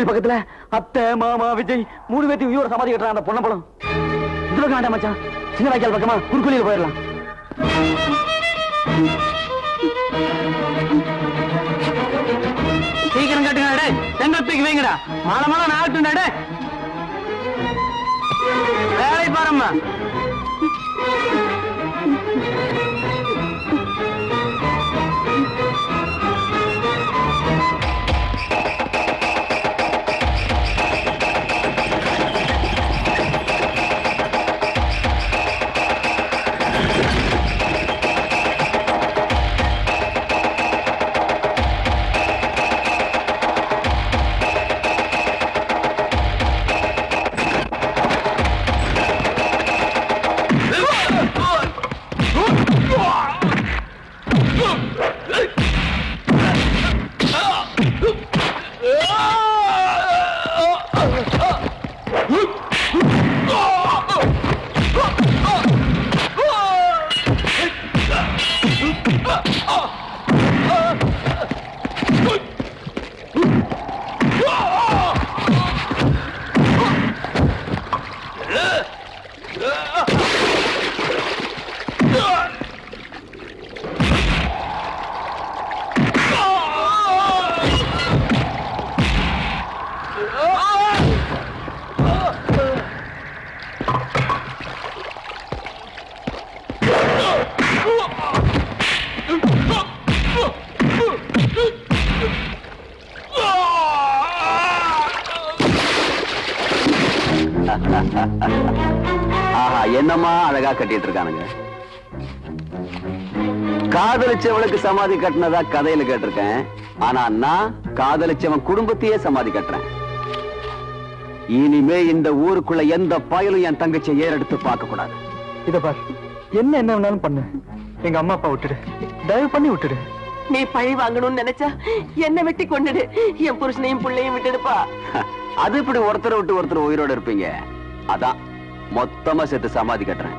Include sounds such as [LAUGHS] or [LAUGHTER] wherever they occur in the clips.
கோயில் பக்கத்துல அத்தை மாமா விஜய் மூணு பேர்த்தையும் உயிரோட சமாதி கட்டுறான் அந்த பொண்ண பழம் இது பக்கம் வேண்டாம் மச்சான். சின்ன வாய்க்கால் பக்கமா குறுக்குலியில் போயிடலாம். சீக்கிரம் கட்டுங்க டே செங்கல் தூக்கி வைங்கடா. மாலை நான் நாட்டுண்டா டே வேலை பாரும்மா. ஆஹா என்னம்மா அழகா கட்டிட்டு இருக்கானுங்க காதலிச்சவளுக்கு சமாதி கட்டினதா கதையில கேட்டிருக்கேன். ஆனா நான் காதலிச்சவன் குடும்பத்தையே சமாதி கட்டுறேன். இனிமே இந்த ஊருக்குள்ள எந்த பயலும் என் தங்கச்சியை ஏறெடுத்து பார்க்க கூடாது இத பார் என்ன என்ன வேணாலும் பண்ணு. எங்க அம்மா அப்பா விட்டுடு. தயவு பண்ணி விட்டுடு. நீ பழி வாங்கணும்னு நினைச்சா என்ன வெட்டி கொண்டுடு என் புருஷனையும் பிள்ளையும் விட்டுடுப்பா. [LAUGHS] அது இப்படி ஒருத்தரை விட்டு ஒருத்தர் உயிரோட இருப்பீங்க. அதான் மொத்தமா சேர்த்து சமாதி கட்டுறேன்.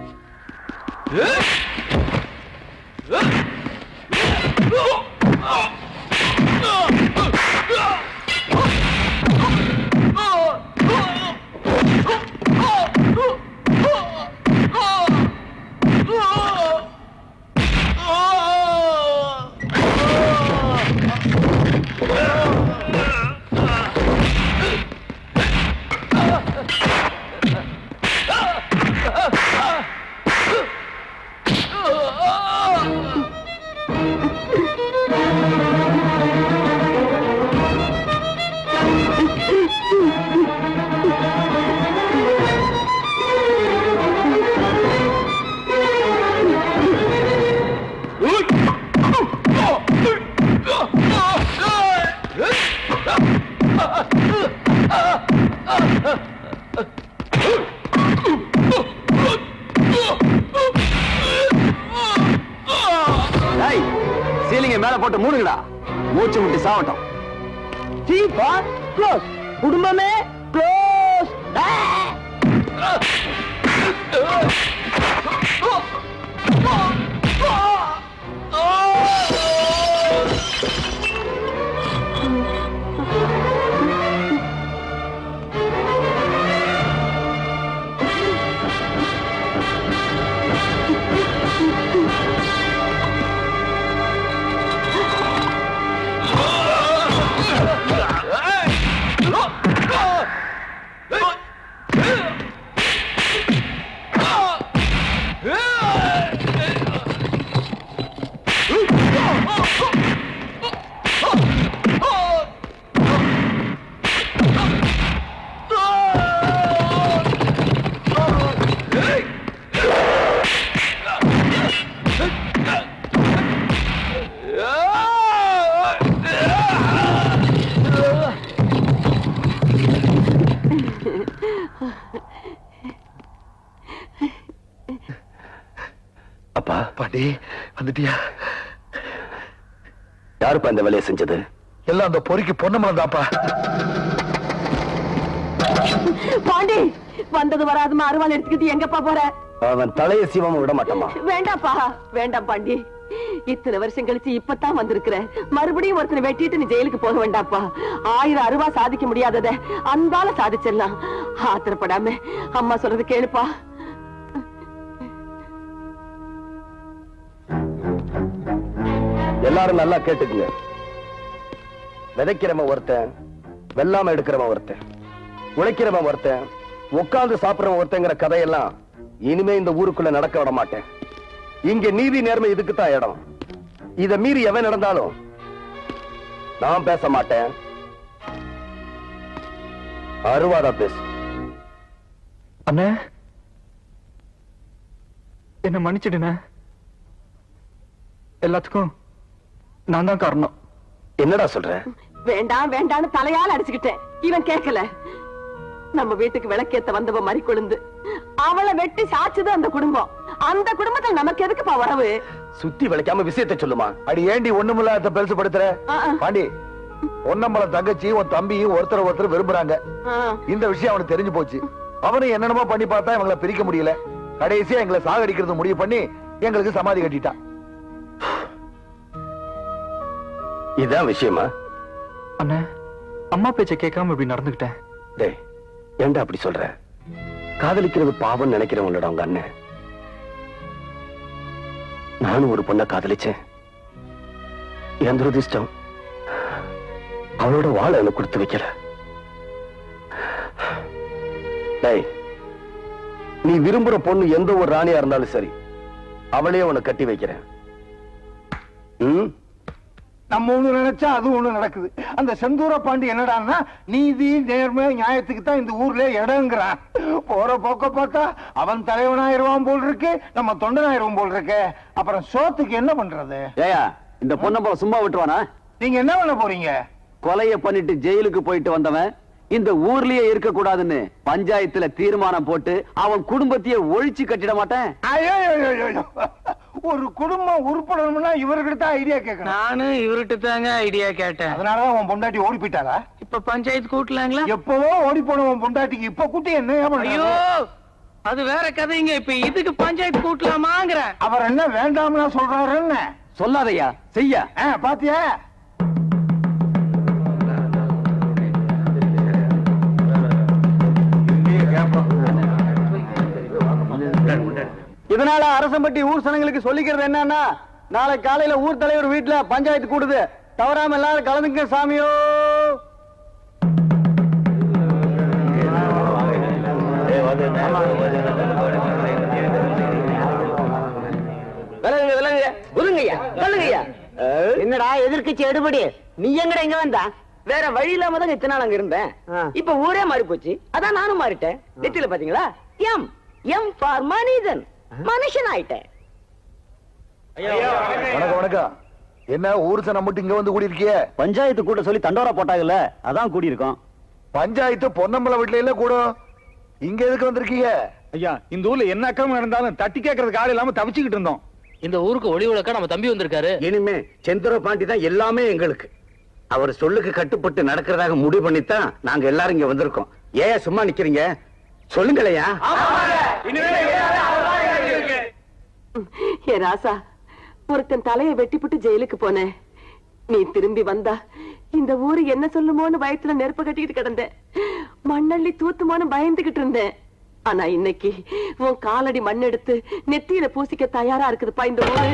சீலிங்க மேல போட்டு மூடுங்கடா. மூச்சு முட்டி சாவட்டும். க்ளோஸ் குடும்பமே க்ளோஸ் அப்பா. பாட்டி வந்துட்டியா? யாருப்பா இந்த வேலையை செஞ்சது? எல்லாம் அந்த பொறிக்கு பொன்னமலம் தான்ப்பா பாண்டி வந்தது வராதுமா அருவாள் எடுத்துக்கிட்டு எங்கப்பா போற? அவன் தலையை சீவாம விட மாட்டாமா வேண்டாப்பா வேண்டாம் பாண்டி. இத்தனை வருஷம் கழிச்சு இப்பதான் வந்திருக்கிற. மறுபடியும் ஒருத்தனை வெட்டிட்டு நீ ஜெயிலுக்கு போக வேண்டாப்பா. ஆயிரம் அருவா சாதிக்க முடியாதத அன்பால சாதிச்சிடலாம். ஆத்திரப்படாம அம்மா சொல்றது கேளுப்பா. எல்லாரும் நல்லா கேட்டுக்குங்க. விதைக்கிறவன் ஒருத்தன் வெள்ளாம எடுக்கிறவன் ஒருத்தன் உழைக்கிறவன் ஒருத்தன் உட்கார்ந்து சாப்பிடுறவன் ஒருத்தங்கிற கதையெல்லாம் இனிமே இந்த ஊருக்குள்ள நடக்க விட மாட்டேன். இங்க நீதி நேர்மை இதுக்கு தான் இடம். இத மீறி எவன் நடந்தாலும் நான் பேச மாட்டேன். அருவாதா பேசு. அண்ணே. என்ன மன்னிச்சிடுண்ணே. எல்லாத்துக்கும் நான் தான் காரணம். என்னடா சொல்ற? வேண்டாம் வேண்டாம்னு தலையால அடிச்சுக்கிட்டேன். இவன் கேட்கல. நம்ம வீட்டுக்கு விளக்கேத்த வந்தவ மறி கொழுந்து அவளை வெட்டி சாச்சுது அந்த குடும்பம். அந்த குடும்பத்துல நமக்கு எதுக்குப்பா உறவு? சுத்தி விளைக்காம விஷயத்தை சொல்லுமா. அடி ஏண்டி ஒண்ணுமில்லாத பெருசு படுத்துற. பாண்டி பொன்னம்பலம் தங்கச்சி உன் தம்பியும் ஒருத்தர் ஒருத்தர் விரும்புறாங்க. இந்த விஷயம் அவனுக்கு தெரிஞ்சு போச்சு. அவனும் என்னென்னமோ பண்ணி பார்த்தா இவங்களை பிரிக்க முடியல. கடைசியா எங்களை சாகடிக்கிறது முடிவு பண்ணி எங்களுக்கு சமாதி கட்டிட்டான். இதான் விஷயமா? அண்ணே அம்மா பேச்ச கேட்காம இப்படி நடந்துகிட்டேன் டேய் ஏன்டா அப்படி சொல்ற? காதலிக்கிறது பாவம் நினைக்கிறவங்களோட அவங்க அண்ணன். நானும் ஒரு பொண்ணை காதலிச்சேன். என் துரதிஷ்டம் அவளோட வாழை எனக்கு கொடுத்து வைக்கல. டேய் நீ விரும்புற பொண்ணு எந்த ஒரு ராணியா இருந்தாலும் சரி அவளையே உன கட்டி வைக்கிறேன். ம்? நம்ம ஒண்ணு நினைச்சா அது ஒண்ணு நடக்குது. அந்த செந்தூர பாண்டி என்னடான்னா நீதி நேர்மை நியாயத்துக்கு தான் இந்த ஊர்ல இடங்கிறான் போற போக்க பார்த்தா அவன் தலைவனாயிருவான் போல் இருக்கு நம்ம தொண்டனாயிருவான் போல் இருக்கு அப்புறம் சோத்துக்கு என்ன பண்றது? ஏயா இந்த பொன்னம்பலம் சும்மா விட்டுருவானா? நீங்க என்ன பண்ண போறீங்க? கொலைய பண்ணிட்டு ஜெயிலுக்கு போயிட்டு வந்தவன் இந்த ஊர்லயே இருக்க கூடாதுன்னு பஞ்சாயத்துல தீர்மானம் போட்டு அவன் குடும்பத்தையே ஒழிச்சு கட்டிட மாட்டேன். ஒரு குடும்பம் உருப்படணும்னா இவர்கிட்ட தான் ஐடியா கேட்கணும். நானும் இவர்கிட்ட தாங்க ஐடியா கேட்டேன். அதனாலதான் உன் பொண்டாட்டி ஓடி போயிட்டாளா? இப்ப பஞ்சாயத்து கூட்டலாங்களா? எப்பவோ ஓடி போன உன் பொண்டாட்டிக்கு இப்ப கூட்டி என்ன ஐயோ! அது வேற கதைங்க. இப்ப இதுக்கு பஞ்சாயத்து கூட்டலாமாங்கிற. அவர் என்ன வேண்டாம்னா சொல்றாரு என்ன சொல்லாதய்யா செய்ய. பாத்தியா? இதனால அரசம்பட்டி ஊர் சனங்களுக்கு சொல்லிக்கிறது என்னன்னா நாளை காலையில ஊர் தலைவர் வீட்டுல பஞ்சாயத்து கூடுது. தவறாம எல்லாரும் கலந்துங்க சாமியோ. விலகுங்க விலகுங்க. ஒதுங்கய்யா சொல்லுங்கய்யா. என்னடா எதிர்க்கட்சி எடுபடி? நீ எங்கடா இங்க வந்தா? வேற வழி இல்லாம தான் இத்தனை நாள் அங்க இருந்தேன். இப்ப ஊரே மாறி போச்சு அதான் நானும் மாறிட்டேன். நெத்தியில பாத்தீங்களா? எம் எம் ஃபார் மனிதன். வணக்கம். வணக்கம் என்ன ஊர் சனம் மட்டும் இங்க வந்து கூடி இருக்கியே பஞ்சாயத்து கூட்ட சொல்லி தண்டோரா போட்டாங்கல்ல அதான் கூடி இருக்கோம் பஞ்சாயத்து பொன்னம்பல வீட்டுல இல்ல கூட? இங்க எதுக்கு வந்திருக்கீங்க? ஐயா இந்த ஊர்ல என்ன அக்கிரமம் நடந்தாலும் தட்டி கேட்கறதுக்கு ஆள் இல்லாம தவிச்சுக்கிட்டு இருந்தோம். இந்த ஊருக்கு ஒளி விளக்கா நம்ம தம்பி வந்திருக்காரு. இனிமே செந்தூர பாண்டி தான் எல்லாமே எங்களுக்கு. அவர் சொல்லுக்கு கட்டுப்பட்டு நடக்கிறதாக முடிவு பண்ணித்தான் நாங்க எல்லாரும் இங்க வந்திருக்கோம். ஏன் சும்மா நிக்கிறீங்க? சொல்லுங்களையா ஏ ராசா ஒருத்தன் தலையை வெட்டிப்புட்டு ஜெயிலுக்கு போனேன். நீ திரும்பி வந்தா இந்த ஊரு என்ன சொல்லுமோன்னு பயத்துல நெருப்பு கட்டிக்கிட்டு கிடந்தேன். மண்ணள்ளி தூத்துமோன்னு பயந்துகிட்டு இருந்தேன். ஆனா இன்னைக்கு உன் காலடி மண் எடுத்து நெத்தியில பூசிக்க தயாரா இருக்குதுப்பா இந்த ஊரு.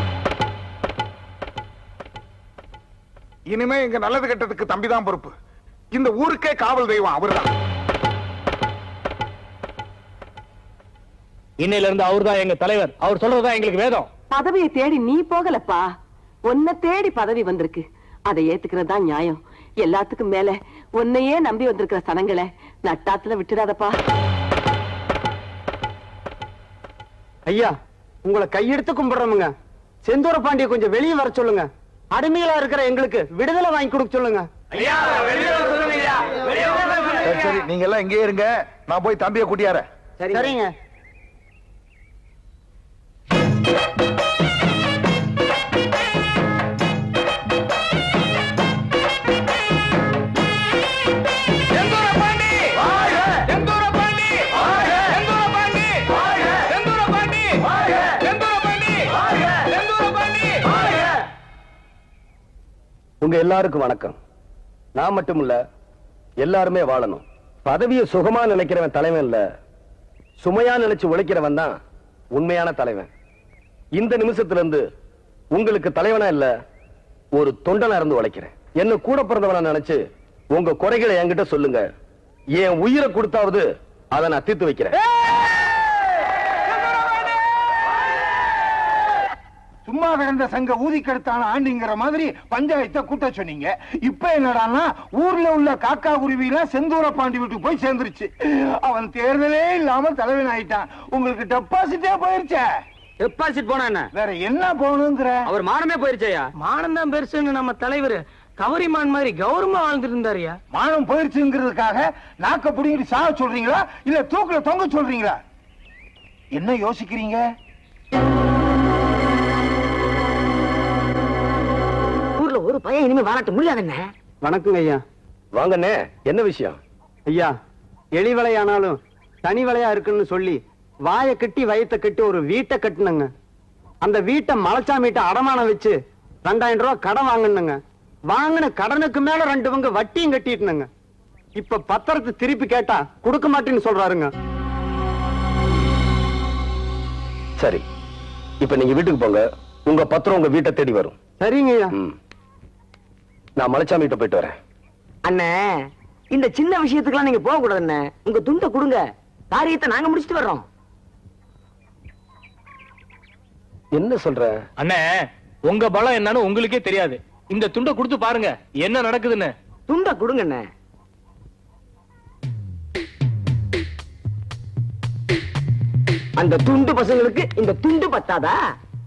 இனிமே எங்க நல்லது கெட்டதுக்கு தம்பிதான் பொறுப்பு. இந்த ஊருக்கே காவல் தெய்வம் அவர்தான். இன்னையில இருந்து அவர்தான் எங்க தலைவர். அவர் சொல்றதுதான் எங்களுக்கு வேதம். பதவியை தேடி நீ போகலப்பா. உன்னை தேடி பதவி வந்திருக்கு. அதை ஏத்துக்கிறது தான் நியாயம். எல்லாத்துக்கும் மேல உன்னையே நம்பி வந்திருக்கிற சனங்களை நட்டாத்துல விட்டுடாதப்பா ஐயா உங்களை கையெடுத்து கும்பிடுறோமுங்க. செந்தூர பாண்டிய கொஞ்சம் வெளியே வர சொல்லுங்க. அடிமைகளா இருக்கிற எங்களுக்கு விடுதலை வாங்கி கொடுக்க சொல்லுங்க. சரி சரி நீங்க எல்லாம் இங்கே இருங்க. நான் போய் தம்பியை கூட்டியாரேன். சரிங்க. உங்க எல்லாருக்கும் வணக்கம். நான் மட்டும் இல்ல எல்லாருமே வாழணும். பதவியை சுகமா நினைக்கிறவன் தலைவன் இல்ல சுமையா நினைச்சு உழைக்கிறவன் தான் உண்மையான தலைவன். இந்த நிமிஷத்துல இருந்து உங்களுக்கு தலைவனா இல்ல ஒரு தொண்டனா இருந்து உழைக்கிறேன். என்ன கூட பிறந்தவனா நினைச்சு உங்க குறைகளை என்கிட்ட சொல்லுங்க. என் உயிரை கொடுத்தாவது அதை நான் தீர்த்து வைக்கிறேன். சும்மா கிடந்த சங்க ஊதிக்கெடுத்தான ஆண்டிங்கிற மாதிரி பஞ்சாயத்தை கூட்ட சொன்னீங்க. இப்ப என்னடான்னா ஊர்ல உள்ள காக்கா குருவி எல்லாம் செந்தூர பாண்டி வீட்டுக்கு போய் சேர்ந்துருச்சு. அவன் தேர்தலே இல்லாம தலைவன் ஆயிட்டான். உங்களுக்கு டெபாசிட்டே போயிருச்சே. டெபாசிட் போனா என்ன? வேற என்ன போகணுங்கிற? அவர் மானமே போயிருச்சேயா? மானம் தான் பெருசுன்னு நம்ம தலைவர் கவரிமான் மாதிரி கௌரவமா வாழ்ந்துட்டு இருந்தாருயா மானம் போயிருச்சுங்கிறதுக்காக நாக்க புடிங்கிட்டு சாக சொல்றீங்களா? இல்ல தூக்குல தொங்க சொல்றீங்களா? என்ன யோசிக்கிறீங்க? ஒரு பையன் இனிமே வாழட்ட முடியாதுண்ணே. வணக்கங்க ஐயா. வாங்கண்ணே என்ன விஷயம்? ஐயா எலி வலையானாலும் தனி வலையா இருக்குன்னு சொல்லி வாயை கட்டி வயத்தை கட்டி ஒரு வீட்டை கட்டுனங்க. அந்த வீட்டை மலைச்சாமிட்ட அடமானம் வச்சு ரெண்டாயிரம் ரூபாய் கடன் வாங்கினுங்க. வாங்கின கடனுக்கு மேல ரெண்டு பங்கு வட்டியும் கட்டிட்டுனுங்க. இப்ப பத்திரத்தை திருப்பி கேட்டா கொடுக்க மாட்டேன்னு சொல்றாருங்க. சரி இப்ப நீங்க வீட்டுக்கு போங்க. உங்க பத்திரம் உங்க வீட்டை தேடி வரும். சரிங்க ஐயா. ம். நான் மலைச்சாமி கிட்ட போயிட்டு வரேன். அண்ணே இந்த சின்ன விஷயத்துக்குலாம் நீங்க போக கூடாது அண்ணே உங்க துண்டை கொடுங்க. காரியத்தை நாங்க முடிச்சிட்டு வர்றோம். என்ன சொல்ற? அண்ணே உங்க பலம் என்னன்னு உங்களுக்கே தெரியாது. இந்த துண்டை கொடுத்து பாருங்க என்ன நடக்குதுன்னு. துண்டை கொடுங்க அண்ணே அந்த துண்டு பசங்களுக்கு இந்த துண்டு பத்தாதா?